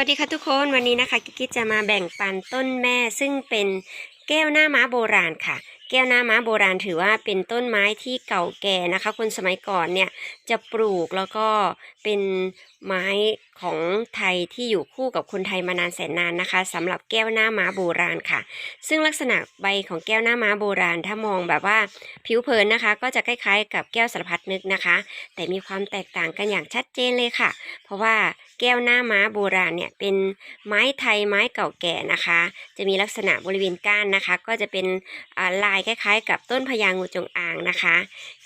วัสดีค่ะทุกคนวันนี้นะคะกิกกิ๊กจะมาแบ่งปันต้นแม่ซึ่งเป็นแก้วหน้าม้าโบราณค่ะ แก้วหน้าม้าโบราณถือว่าเป็นต้นไม้ที่เก่าแก่นะคะ คนสมัยก่อนเนี่ยจะปลูกแล้วก็เป็นไม้ ของไทยที่อยู่คู่กับคนไทยมานานแสนนานนะคะสำหรับแก้วหน้าม้าโบราณค่ะ ซึ่งลักษณะใบของแก้วหน้าม้าโบราณ ถ้ามองแบบว่าผิวเผินนะคะ ก็จะคล้ายๆ กับแก้วสารพัดนึกนะคะ แต่มีความแตกต่างกันอย่างชัดเจนเลยค่ะ เพราะว่าแก้วหน้าม้าโบราณเนี่ยเป็นไม้ไทยไม้เก่าแก่นะคะ จะมีลักษณะบริเวณก้านนะคะ ก็จะเป็นลายคล้ายๆ กับต้นพญางูจงอางนะคะ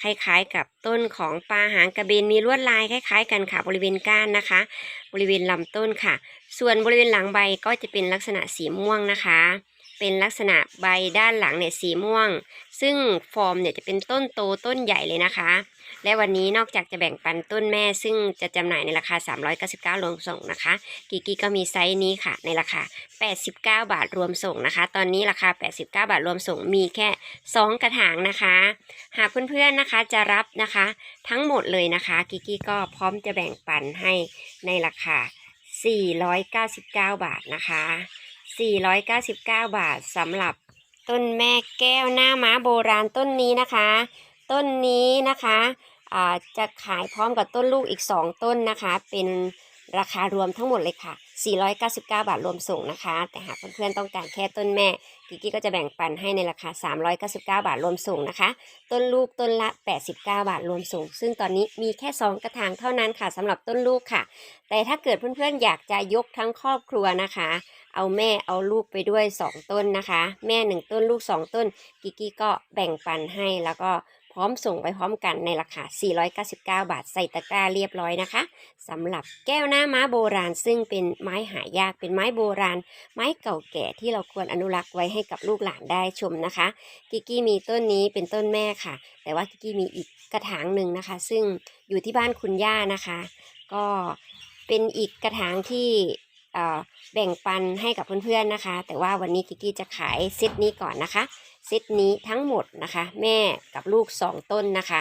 คล้ายๆ กับต้นของปลาหางกระเบนมีลวดลายคล้าย ๆ กันค่ะบริเวณก้านนะคะ บริเวณลำต้นค่ะ ส่วนบริเวณหลังใบก็จะเป็นลักษณะสีม่วงนะคะ เป็นลักษณะใบด้านหลังเนี่ยสีม่วง ซึ่งฟอร์มเนี่ยจะเป็นต้นโตต้นใหญ่เลยนะคะ และวันนี้นอกจากจะแบ่งปันต้นแม่ ซึ่งจะจำหน่ายในราคา 399 รวมส่งนะคะ กิกกี้ก็มีไซส์นี้ค่ะ ในราคา 89 บาทรวมส่งนะคะ ตอนนี้ราคา 89 บาทรวมส่งมีแค่ 2 กระถางนะคะ หากเพื่อนๆนะคะจะรับนะคะ ทั้งหมดเลยนะคะ กิกกี้ก็พร้อมจะแบ่งปันให้ในราคา 499 บาทนะคะ 499 บาทสำหรับต้นแม่แก้วหน้าม้าโบราณต้นนี้นะคะ ต้นนี้นะคะจะขายพร้อมกับต้นลูกอีก 2 ต้นนะคะ เป็นราคารวมทั้งหมดเลยค่ะ 499 บาทรวมส่งนะคะ แต่หากเพื่อนๆต้องการแค่ต้นแม่กิกกี้ก็จะแบ่งปันให้ในราคา 399 บาทรวมส่งนะคะ ต้นลูกต้นละ 89 บาทรวมส่ง ซึ่งตอนนี้มีแค่ 2 กระถางเท่านั้นค่ะสำหรับต้นลูกค่ะ แต่ถ้าเกิดเพื่อนๆอยากจะยกทั้งครอบครัวนะคะ เอาแม่เอาลูกไปด้วย2ต้นนะคะ แม่1ต้นลูก2ต้น กิกกี้ก็แบ่งปันให้แล้วก็พร้อมส่งไปพร้อมกันในราคา 499 บาท ใส่ตะกร้าเรียบร้อยนะคะสำหรับแก้วหน้าม้าโบราณ ซึ่งเป็นไม้หายากเป็นไม้โบราณ ไม้เก่าแก่ที่เราควรอนุรักษ์ไว้ให้กับลูกหลานได้ชมนะคะ กิกกี้มีต้นนี้เป็นต้นแม่ค่ะ แต่ว่ากิกกี้มีอีกกระถางหนึ่งนะคะ ซึ่งอยู่ที่บ้านคุณย่านะคะ ก็เป็นอีกกระถางที่ แบ่งปันให้กับเพื่อนๆนะคะ แต่ว่าวันนี้กิกกี้จะขายเซตนี้ก่อนนะคะเซตนี้ทั้งหมดนะคะ แม่กับลูก 2 ต้นนะคะ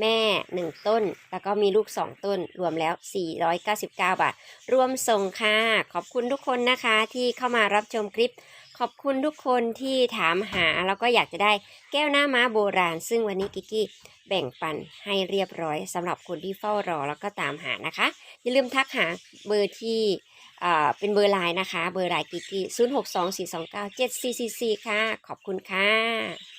แม่ 1 ต้นแล้วก็มีลูก 2 ต้น รวมแล้ว 499 บาท รวมส่งค่ะ ขอบคุณทุกคนนะคะที่เข้ามารับชมคลิป ขอบคุณทุกคนที่ถามหาแล้วก็อยากจะได้แก้วหน้าม้าโบราณ ซึ่งวันนี้กิกกี้แบ่งปันให้เรียบร้อยสำหรับคนที่เฝ้ารอแล้วก็ตามหานะคะ อย่าลืมทักหาเบอร์ที่อ่าเป็นเบอร์ไลน์นะคะ เบอร์ไลน์กิกกี้ 0624297444 ค่ะ ขอบคุณค่ะ